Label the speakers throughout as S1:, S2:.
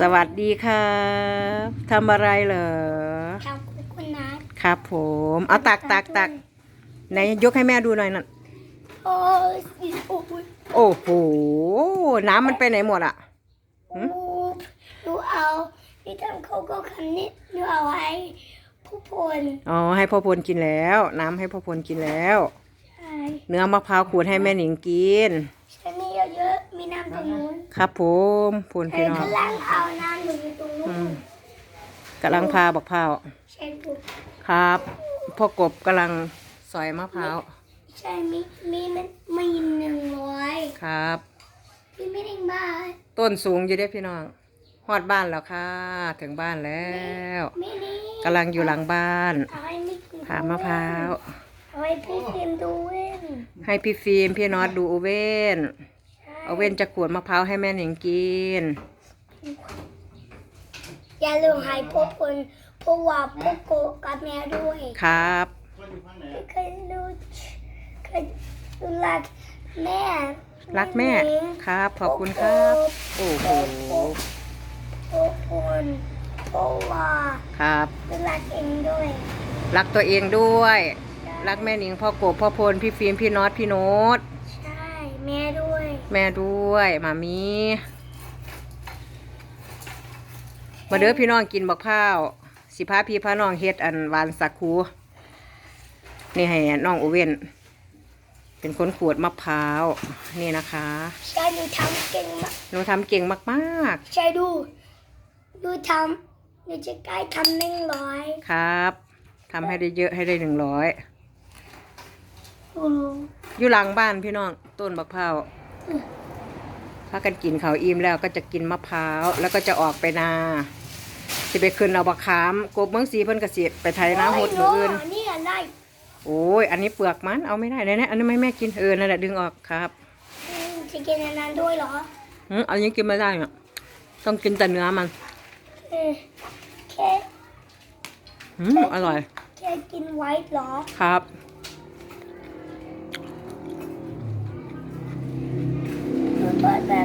S1: สวัสดีครับทำอะไรเหรอ
S2: ทำคุกคุณนัท
S1: ครับผม เอาตักตักตักไหนยกให้แม่ดูหน่อยนั่น
S2: โอ้ยโอ้ย
S1: โอ้โห น้ำมันไปไหนหมดอะหืม
S2: หนูเอาที่ทำเขาก็คันนี้หนูเอาไว้ผู้พล
S1: อ๋อ ให้พ่อพลกินแล้ว น้ำให้พ่อพลกินแล้ว
S2: ใช่
S1: เนื้อมะพร้าวขูดให้แม่หนิงกิน
S2: ใช่มีเยอะๆ มีน้ำตรงนู้น
S1: ครับผมพล
S2: ใช่
S1: พี่น้อง
S2: กำลังเอาน้ำหนูอยู่ตรงนู้
S1: อื
S2: น
S1: มกำลังพาบักพร้าว
S2: ใช่ปุ๊บ
S1: ครับพ่อกบกำลังสอยมะพร้าว
S2: ใช่มีมีมันมีหนึ่งร้อย
S1: ครับ
S2: พี่ไม่ได้บ้า
S1: ต้นสูงอยู่เด้อพี่น้องฮอดบ้านแล้วค่ะ ถึงบ้านแล้ว
S2: ไม่นี่
S1: กำลังอยู่หลังบ้าน
S2: เอาให้ไม่กิน
S1: ผ่ามะพร้าว
S2: เอาให้พี่เตรียมดูเว้น
S1: ให้พี่ฟิล์มพี่น็อตดูโอเว่น
S2: ใช่
S1: โอเว่นจะขวดมะพร้าวให้แม่หนิงกิน
S2: อย่าลืมให้พวกคนพวกว่าพวกโกกับแม่ด้วย
S1: ครับ
S2: เคยดูเคยดูรักแม่
S1: รักแม่ครับ ขอบคุณครับ โอ้โห
S2: พวกคนพวกว่า
S1: ครับ
S2: ดูรักเองด้วย
S1: รักตัวเองด้วย รักแม่หนิงพ่อกบพ่อพลพี่ฟิล์มพี่น็อตพี่โน้ต
S2: ใช่แม่ด้วย
S1: แม่ด้วยมามีมาเด้อพี่น้องกินบักพร้าวสิพาพี่พาน้องเฮ็ดอันหวานสักคูนี่ให้น้องโอเว่นเป็นคนขวดมะพร้าวนี่นะคะ
S2: ใช่ดูทำเก่งมาก
S1: หนูทำเก่งมาก
S2: ใช่ดูดูทำดูจะใกล้ทำหนึ่งร้อย
S1: ๆครับทำให้ได้เยอะให้ได้หนึ่งร้อย
S2: ดู
S1: อยู่หลังบ้านพี่น้องต้นบักพร้าว พากันกินเขาอิ่มแล้วก็จะกินมะพร้าว แล้วก็จะออกไปนาสิไปขึ้นเอาบักขามกบเมืองสีเพิ่นกระสีไปไถนาหดหรืออื่น
S2: โยนี่อะไร
S1: โอ้ยอันนี้เปลือกมันเอาไม่ได้เลยนะอันนี้ไม่แม่กินเออนั่นแหละดึงออกครับ
S2: จะกินอันนั้นด้วยเหรอ
S1: อืมอันนี้กินไม่ได้เนี่ยต้องกินแต่เนื้อมัน
S2: เออแค่
S1: อืมอร่อย
S2: แค่กินไว้เหรอ
S1: ครับ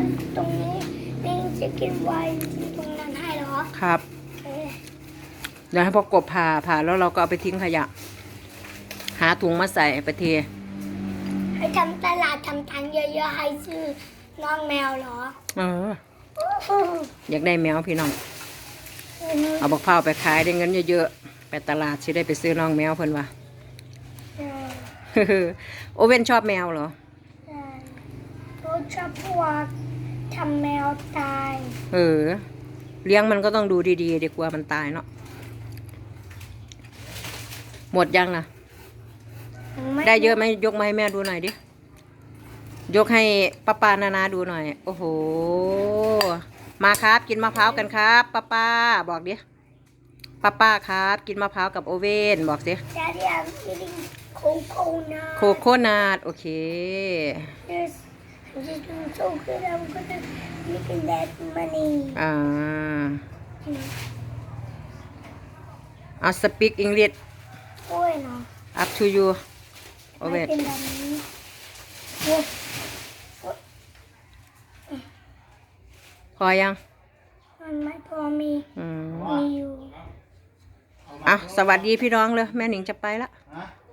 S2: นูเปิดแบบตรงนี้นี่จะกินไว้ตรงนั้นให้เหรอ
S1: ครับ
S2: เออ
S1: เดี๋ยวให้พ่อกบผ่าผ่าแล้วเราก็เอาไปทิ้งขยะ หาถุงมาใส่ไปเท
S2: ให้ทำตลาดทำตังค์เยอะๆให้ซื้อน้องแมวเหรอ
S1: เออ
S2: อืม
S1: อยากได้แมวพี่น้อง
S2: อืม
S1: เอาบักพร้าวไปขายได้เงินเยอะๆ ไปตลาดสิได้ไปซื้อน้องแมวเพิ่นว่า
S2: เออ
S1: โอเว่นชอบแมวเหรอ
S2: ใช่เพราะชอบพวก ทำแมวตาย
S1: เออ เลี้ยงมันก็ต้องดูดีๆดีกว่ามันตายเนาะ หมดยังนะ
S2: ม่
S1: ได้เยอะไหมยกมาให้แม่ดูหน่อยดิ ยกให้ป้าปานานาดูหน่อย โอ้โห มาครับกินมะพร้าวกันครับป้าป้าบอกดิป้าป้าครับ กินมะพร้าวกับโอเว่นบอกสิ
S2: Daddy, I'm eating coconut.
S1: โคโคนัทโอเค
S2: Yes, I'm just doing so good. I'm gonna making that money.
S1: อ่า เอาสปีกอังกฤษ
S2: Bueno,
S1: up to you โอเว่น
S2: making that money. Yes,
S1: พอยัง
S2: on my mommy,
S1: อืม
S2: me you.
S1: อะสวัสดีพี่น้องเลยแม่หนิงจะไปละ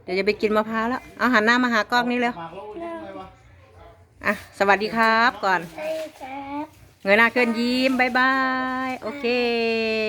S1: เดี๋ยวจะไปกินมะพร้าวแล้วเอาหันหน้ามาหากล้องนี่เร็ว อะ สวัสดีครับก่อน
S2: Hey, Dad.
S1: เงยหน้าขึ้นยิ้มบายบาย โอเค